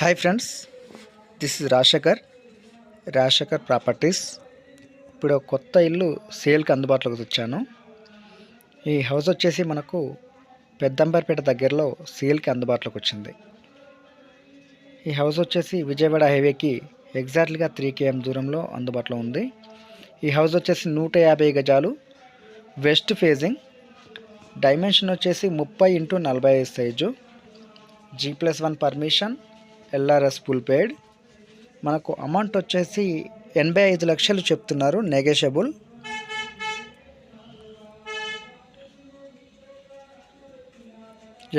Hi friends this is Rajashekar Rajashekar properties ఇప్పుడు కొత్త ఇల్లు సేల్కి అందుబాటులోకి తెచ్చాను. ఈ హౌస్ వచ్చేసి మనకు పెద్దంబర్పేట దగ్గరలో సేల్కి అందుబాటులోకి వచ్చింది. ఈ హౌస్ వచ్చేసి విజయవాడ హైవేకి ఎగ్జాక్ట్లీగా త్రీ కేఎం దూరంలో అందుబాటులో ఉంది. ఈ హౌస్ వచ్చేసి నూట యాభై గజాలు వెస్ట్ ఫేజింగ్ డైమెన్షన్ వచ్చేసి ముప్పై ఇంటూ నలభై ఐదు size G plus one permission LRS full paid. మనకు అమౌంట్ వచ్చేసి ఎనభై ఐదు లక్షలు చెప్తున్నారు negotiable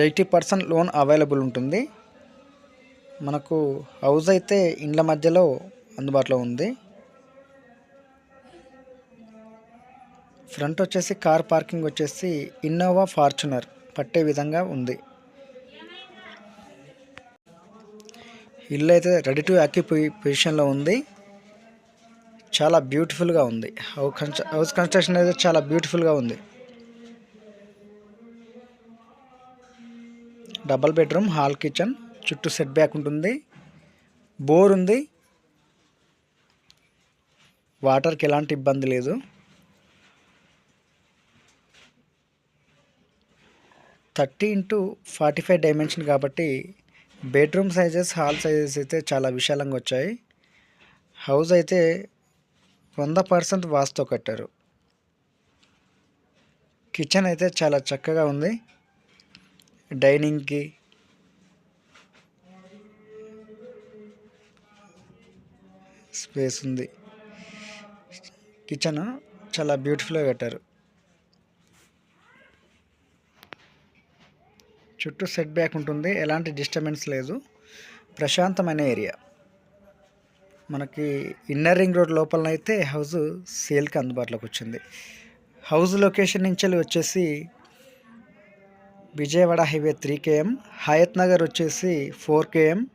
eighty percent loan available ఉంటుంది. మనకు హౌస్ అయితే ఇండ్ల మధ్యలో అందుబాటులో ఉంది. ఫ్రంట్ వచ్చేసి కార్ పార్కింగ్ వచ్చేసి ఇన్నోవా ఫార్చునర్ పట్టే విధంగా ఉంది. ఇల్లు అయితే రెడీ టు ఆక్యుపై పొజిషన్లో ఉంది. చాలా బ్యూటిఫుల్గా ఉంది. హౌస్ హౌస్ కన్స్ట్రక్షన్ అయితే చాలా బ్యూటిఫుల్గా ఉంది. డబల్ బెడ్రూమ్ హాల్ కిచెన్ చుట్టూ సెట్ బ్యాక్ ఉంటుంది. బోర్ ఉంది. వాటర్కి ఎలాంటి ఇబ్బంది లేదు. Thirty into forty five dimension కాబట్టి బెడ్రూమ్ సైజెస్ హాల్ సైజెస్ అయితే చాలా విశాలంగా వచ్చాయి. హౌస్ అయితే వంద పర్సెంట్ వాస్తు కట్టారు. కిచెన్ అయితే చాలా చక్కగా ఉంది. డైనింగ్కి స్పేస్ ఉంది. కిచెన్ చాలా బ్యూటిఫుల్గా కట్టారు. చుట్టూ సెట్ బ్యాక్ ఉంటుంది. ఎలాంటి డిస్టర్బెన్స్ లేదు. ప్రశాంతమైన ఏరియా. మనకి ఇన్నర్ రింగ్ రోడ్ లోపలనైతే హౌస్ సేల్కి అందుబాటులోకి వచ్చింది. హౌస్ లొకేషన్ నుంచి వచ్చేసి Vijayawada highway three km Hayat Nagar వచ్చేసి four km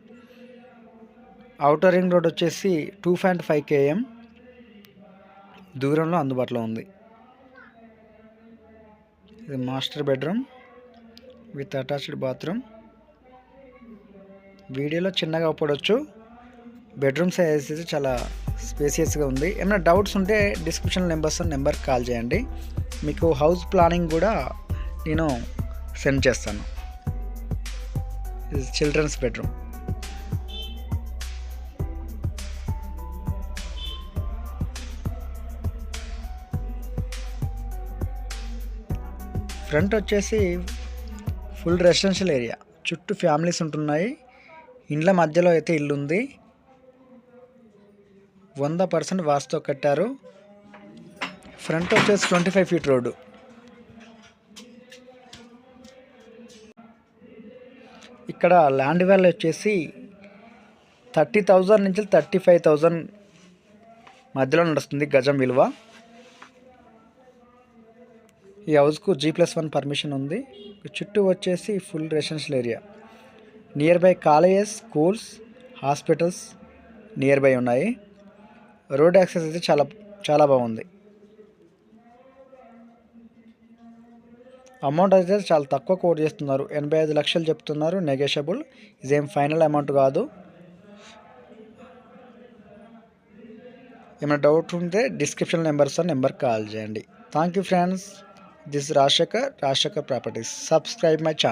outer ring road వచ్చేసి టూ పాయింట్ ఫైవ్ కేఎం దూరంలో అందుబాటులో ఉంది. ఇది master bedroom. With attached bathroom. వీడియోలో చిన్నగా పడవచ్చు బెడ్రూమ్ సైజ్ అయితే చాలా స్పేసియస్గా ఉంది. ఏమైనా డౌట్స్ ఉంటే డిస్క్రిప్షన్ నెంబర్స్ నెంబర్ కాల్ చేయండి. మీకు హౌస్ ప్లానింగ్ కూడా నేను సెండ్ చేస్తాను. ఇది చిల్డ్రన్స్ బెడ్రూమ్. ఫ్రంట్ వచ్చేసి ఫుల్ రెసిడెన్షియల్ ఏరియా. చుట్టూ ఫ్యామిలీస్ ఉంటున్నాయి. ఇండ్ల మధ్యలో అయితే ఇల్లు ఉంది వంద పర్సెంట్ వాస్తు కట్టారు. ఫ్రంట్ వచ్చేసి ట్వంటీ ఫైవ్ ఫీట్ రోడ్డు. ఇక్కడ ల్యాండ్ వాల్యూ వచ్చేసి థర్టీ థౌజండ్ నుంచి థర్టీ ఫైవ్ థౌజండ్ మధ్యలో నడుస్తుంది గజం విలువ. ఈ హౌస్కు జీ ప్లస్ వన్ పర్మిషన్ ఉంది. చుట్టూ వచ్చేసి full residential area. Nearby colleges schools hospitals nearby ఉన్నాయి. రోడ్ యాక్సెస్ అయితే చాలా చాలా బాగుంది. అమౌంట్ అయితే చాలా తక్కువ కోట్ చేస్తున్నారు. ఎనభై ఐదు లక్షలు చెప్తున్నారు. నెగోషియబుల్ ఇదేం ఫైనల్ అమౌంట్ కాదు. ఏమైనా డౌట్ ఉంటే డిస్క్రిప్షన్ నెంబర్స్ నెంబర్ కాల్ చేయండి. Thank you friends this Rajashekar Rajashekar properties subscribe my channel